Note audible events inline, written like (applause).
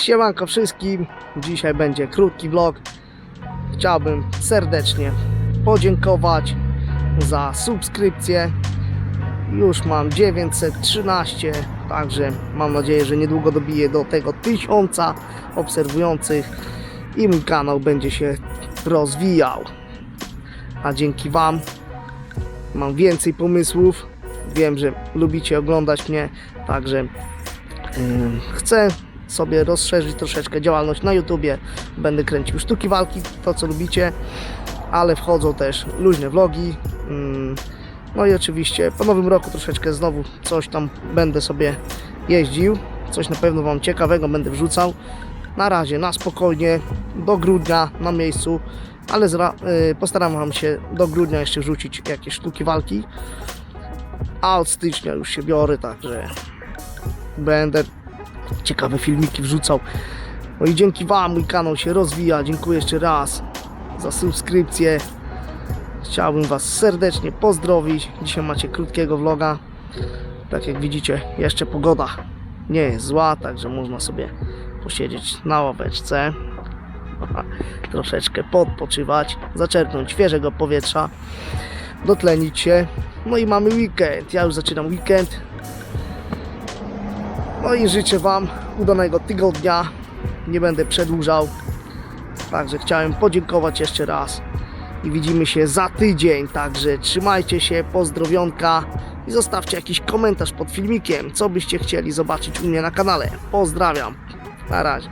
Siemanko wszystkim, dzisiaj będzie krótki vlog. Chciałbym serdecznie podziękować za subskrypcję. Już mam 913, także mam nadzieję, że niedługo dobiję do tego tysiąca obserwujących i mój kanał będzie się rozwijał. A dzięki Wam mam więcej pomysłów. Wiem, że lubicie oglądać mnie, także ym, chcę sobie rozszerzyć troszeczkę działalność na YouTubie. Będę kręcił sztuki walki, to co lubicie, ale wchodzą też luźne vlogi. ym, No i oczywiście po nowym roku troszeczkę znowu coś tam będę sobie jeździł. Coś na pewno Wam ciekawego będę wrzucał. Na razie, na spokojnie, do grudnia na miejscu, ale y, postaram Wam się do grudnia jeszcze wrzucić jakieś sztuki walki. A od stycznia już się biorę, także będę ciekawe filmiki wrzucał. No i dzięki Wam mój kanał się rozwija. Dziękuję jeszcze raz za subskrypcję. Chciałbym Was serdecznie pozdrowić. Dzisiaj macie krótkiego vloga. Tak jak widzicie, jeszcze pogoda nie jest zła, także można sobie posiedzieć na ławeczce. (laughs) Troszeczkę podpoczywać, zaczerpnąć świeżego powietrza, dotlenić się. No i mamy weekend. Ja już zaczynam weekend. No i życzę Wam udanego tygodnia. Nie będę przedłużał. Także chciałem podziękować jeszcze raz. I widzimy się za tydzień. Także trzymajcie się, pozdrowionka i zostawcie jakiś komentarz pod filmikiem, co byście chcieli zobaczyć u mnie na kanale. Pozdrawiam. Na razie.